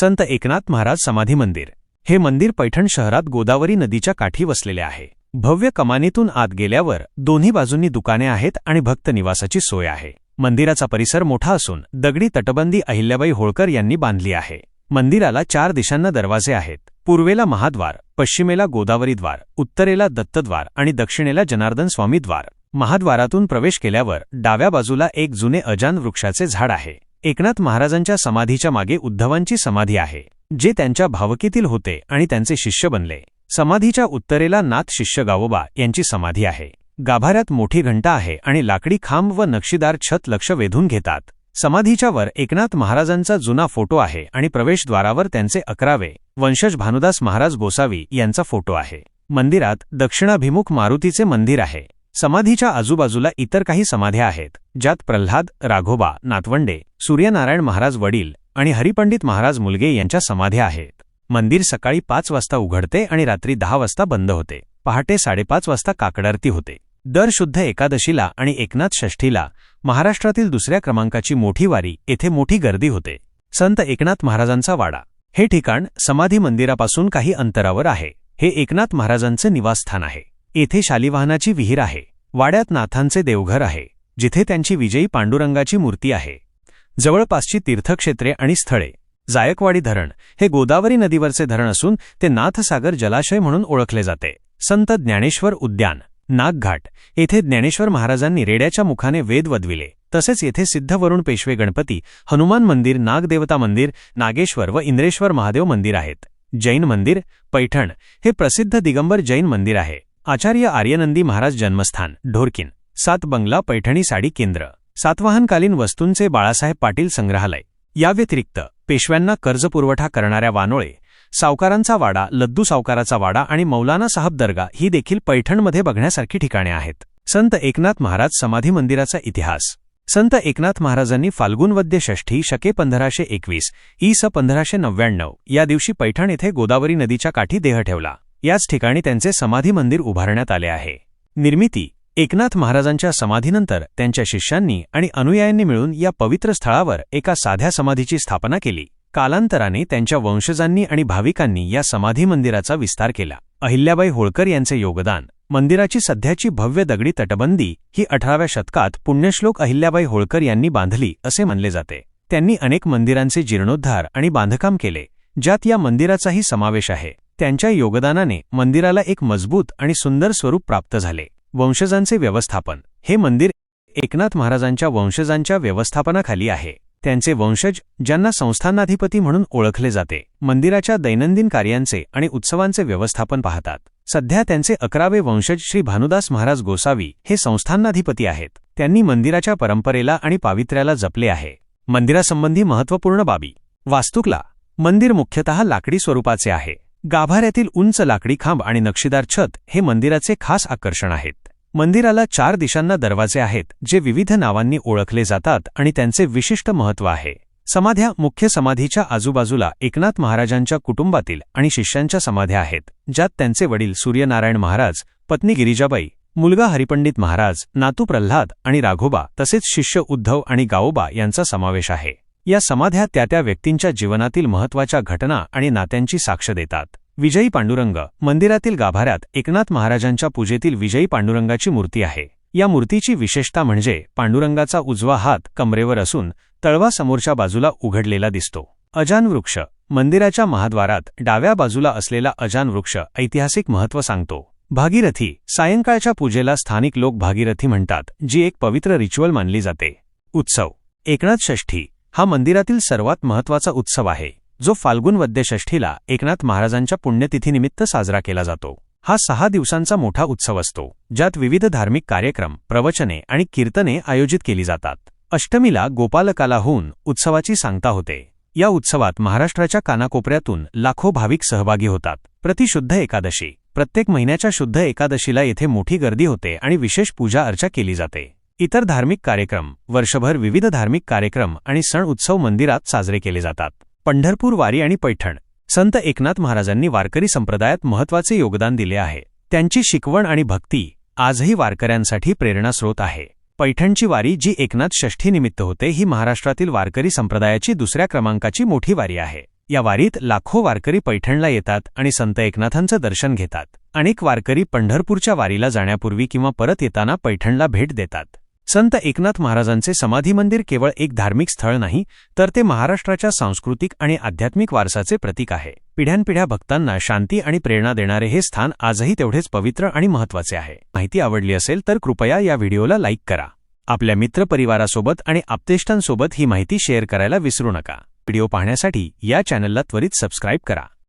संत एकनाथ महाराज समाधी मंदिर. हे मंदिर पैठण शहरात गोदावरी नदीच्या काठी वसलेले आहे. भव्य कमानीतून आत गेल्यावर दोन्ही बाजूंनी दुकाने आहेत आणि भक्त निवासाची सोय आहे. मंदिराचा परिसर मोठा असून दगडी तटबंदी अहिल्याबाई होळकर यांनी बांधली आहे. मंदिराला चार दिशांना दरवाजे आहेत. पूर्वेला महाद्वार पश्चिमेला गोदावरीद्वार उत्तरेला दत्तद्वार आणि दक्षिणेला जनार्दन स्वामी द्वार. महाद्वारातून प्रवेश केल्यावर डाव्या बाजूला एक जुने अजान वृक्षाचे झाड आहे. एकनाथ महाराजांच्या समाधीच्या मागे उद्धवांची समाधी आहे जे त्यांच्या भावकीतील होते आणि त्यांचे शिष्य बनले. समाधीच्या उत्तरेला नाथ शिष्य गावोबा यांची समाधी आहे. गाभाऱ्यात मोठी घंटा आहे आणि लाकडी खांब व नक्षीदार छत लक्ष वेधून घेतात. समाधीच्या वर एकनाथ महाराजांचा जुना फोटो आहे आणि प्रवेशद्वारावर त्यांचे अकरावे वंशज भानुदास महाराज गोसावी यांचा फोटो आहे. मंदिरात दक्षिणाभिमुख मारुतीचे मंदिर आहे. समाधीच्या आजूबाजूला इतर काही समाध्या आहेत ज्यात प्रल्हाद राघोबा नातवंडे सूर्यनारायण महाराज वडील आणि हरिपंडित महाराज मुलगे यांच्या समाध्या आहेत. मंदिर सकाळी पाच वाजता उघडते आणि रात्री दहा वाजता बंद होते. पहाटे साडेपाच वाजता काकडारती होते. दर शुद्ध एकादशीला आणि एकनाथ षष्ठीला महाराष्ट्रातील दुसऱ्या क्रमांकाची मोठी वारी येथे मोठी गर्दी होते. संत एकनाथ महाराजांचा वाडा. हे ठिकाण समाधी मंदिरापासून काही अंतरावर आहे. हे एकनाथ महाराजांचे निवासस्थान आहे. येथे शालिवाहनाची विहीर आहे. वाड्यात नाथांचे देवघर आहे जिथे त्यांची विजयी पांडुरंगाची मूर्ती आहे. जवळपासची तीर्थक्षेत्रे आणि स्थळे. जायकवाडी धरण हे गोदावरी नदीवरचे धरण असून ते नाथसागर जलाशय म्हणून ओळखले जाते. संत ज्ञानेश्वर उद्यान नागघाट येथे ज्ञानेश्वर महाराजांनी रेड्याच्या मुखाने वेद वदविले. तसेच येथे सिद्धवरुण पेशवे गणपती हनुमान मंदिर नागदेवता मंदिर नागेश्वर व इंद्रेश्वर महादेव मंदिर आहेत. जैन मंदिर पैठण हे प्रसिद्ध दिगंबर जैन मंदिर आहे. आचार्य आर्यनंदी महाराज जन्मस्थान ढोरकिन सात बंगला पैठणी साडी केंद्र सातवाहनकालीन वस्तूंचे बाळासाहेब पाटील संग्रहालय. या व्यतिरिक्त पेशव्यांना कर्जपुरवठा करणाऱ्या वानोळे सावकारांचा वाडा लद्दू सावकाराचा वाडा आणि मौलाना साहब दर्गा ही देखील पैठणमध्ये बघण्यासारखी ठिकाणे आहेत. संत एकनाथ महाराज समाधी मंदिराचा इतिहास. संत एकनाथ महाराजांनी फाल्गुनवद्य षष्ठी शके पंधराशे एकवीस ई स पंधराशे नव्याण्णव या दिवशी पैठण येथे गोदावरी नदीच्या काठी देह ठेवला. याच ठिकाणी त्यांचे समाधी मंदिर उभारण्यात आले आहे. निर्मिती एकनाथ महाराजांच्या समाधीनंतर त्यांच्या शिष्यांनी आणि अनुयायांनी मिळून या पवित्र स्थळावर एका साध्या समाधीची स्थापना केली. कालांतराने त्यांच्या वंशजांनी आणि भाविकांनी या समाधी मंदिराचा विस्तार केला. अहिल्याबाई होळकर यांचे योगदान मंदिराची सध्याची भव्य दगडी तटबंदी ही अठराव्या शतकात पुण्यश्लोक अहिल्याबाई होळकर यांनी बांधली असे मानले जाते. त्यांनी अनेक मंदिरांचे जीर्णोद्धार आणि बांधकाम केले ज्यात या मंदिराचाही समावेश आहे. त्यांच्या योगदानाने मंदिराला एक मजबूत आणि सुंदर स्वरूप प्राप्त झाले. वंशजांचे व्यवस्थापन. हे मंदिर एकनाथ महाराजांच्या वंशजांच्या व्यवस्थापनाखाली आहे. त्यांचे वंशज ज्यांना संस्थानाधिपती म्हणून ओळखले जाते मंदिराच्या दैनंदिन कार्यांचे आणि उत्सवांचे व्यवस्थापन पाहतात. सध्या त्यांचे अकरावे वंशज श्री भानुदास महाराज गोसावी हे संस्थानाधिपती आहेत. त्यांनी मंदिराच्या परंपरेला आणि पावित्र्याला जपले आहे. मंदिरासंबंधी महत्त्वपूर्ण बाबी. वास्तुकला. मंदिर मुख्यतः लाकडी स्वरूपाचे आहे. गाभाऱ्यातील उंच लाकडी खांब आणि नक्षीदार छत हे मंदिराचे खास आकर्षण आहेत. मंदिराला चार दिशांना दरवाजे आहेत जे विविध नावांनी ओळखले जातात आणि त्यांचे विशिष्ट महत्त्व आहे. समाध्या मुख्य समाधीच्या आजूबाजूला एकनाथ महाराजांच्या कुटुंबातील आणि शिष्यांच्या समाध्या आहेत ज्यात त्यांचे वडील सूर्यनारायण महाराज पत्नी गिरिजाबाई मुलगा हरिपंडित महाराज नातू प्रल्हाद आणि राघोबा तसेच शिष्य उद्धव आणि गावोबा यांचा समावेश आहे. या समाध्या त्या त्या व्यक्तींच्या जीवनातील महत्त्वाच्या घटना आणि नात्यांची साक्ष देतात. विजयी पांडुरंग मंदिरातील गाभाऱ्यात एकनाथ महाराजांच्या पूजेतील विजयी पांडुरंगाची मूर्ती आहे. या मूर्तीची विशेषता म्हणजे पांडुरंगाचा उजवा हात कमरेवर असून तळवा समोरच्या बाजूला उघडलेला दिसतो. अजान वृक्ष मंदिराच्या महाद्वारात डाव्या बाजूला असलेला अजान वृक्ष ऐतिहासिक महत्त्व सांगतो. भागीरथी सायंकाळच्या पूजेला स्थानिक लोक भागीरथी म्हणतात जी एक पवित्र रिच्युअल मानली जाते. उत्सव. एकनाथ षष्ठी हा मंदिरातील सर्वात महत्त्वाचा उत्सव आहे जो फाल्गुन वद्यषष्ठीला एकनाथ महाराजांच्या पुण्यतिथीनिमित्त साजरा केला जातो. हा सहा दिवसांचा मोठा उत्सव असतो ज्यात विविध धार्मिक कार्यक्रम प्रवचने आणि कीर्तने आयोजित केली जातात. अष्टमीला गोपालकाला होऊन उत्सवाची सांगता होते. या उत्सवात महाराष्ट्राच्या कानाकोपऱ्यातून लाखो भाविक सहभागी होतात. प्रतिशुद्ध एकादशी प्रत्येक महिन्याच्या शुद्ध एकादशीला येथे मोठी गर्दी होते आणि विशेष पूजा अर्चा केली जाते. इतर धार्मिक कार्यक्रम वर्षभर विविध धार्मिक कार्यक्रम आणि सण उत्सव मंदिरात साजरे केले जातात. पंढरपूर वारी आणि पैठण. संत एकनाथ महाराजांनी वारकरी संप्रदायात महत्त्वाचे योगदान दिले आहे. त्यांची शिकवण आणि भक्ती आजही वारकऱ्यांसाठी प्रेरणास्रोत आहे. पैठणची वारी जी एकनाथ षष्ठीनिमित्त होते ही महाराष्ट्रातील वारकरी संप्रदायाची दुसऱ्या क्रमांकाची मोठी वारी आहे. या वारीत लाखो वारकरी पैठणला येतात आणि संत एकनाथांचं दर्शन घेतात. अनेक वारकरी पंढरपूरच्या वारीला जाण्यापूर्वी किंवा परत येताना पैठणला भेट देतात. संत एकनाथ महाराजांचे समाधी मंदिर केवळ एक धार्मिक स्थळ नाही तर ते महाराष्ट्राच्या सांस्कृतिक आणि आध्यात्मिक वारसाचे प्रतीक आहे. पिढ्यानपिढ्या भक्तांना शांती आणि प्रेरणा देणारे हे स्थान आजही तेवढेच पवित्र आणि महत्त्वाचे आहे. माहिती आवडली असेल तर कृपया या व्हिडिओला लाईक करा. आपल्या मित्रपरिवारासोबत आणि आप्तेष्टांसोबत ही माहिती शेअर करायला विसरू नका. व्हिडिओ पाहण्यासाठी या चॅनलला त्वरित सबस्क्राईब करा.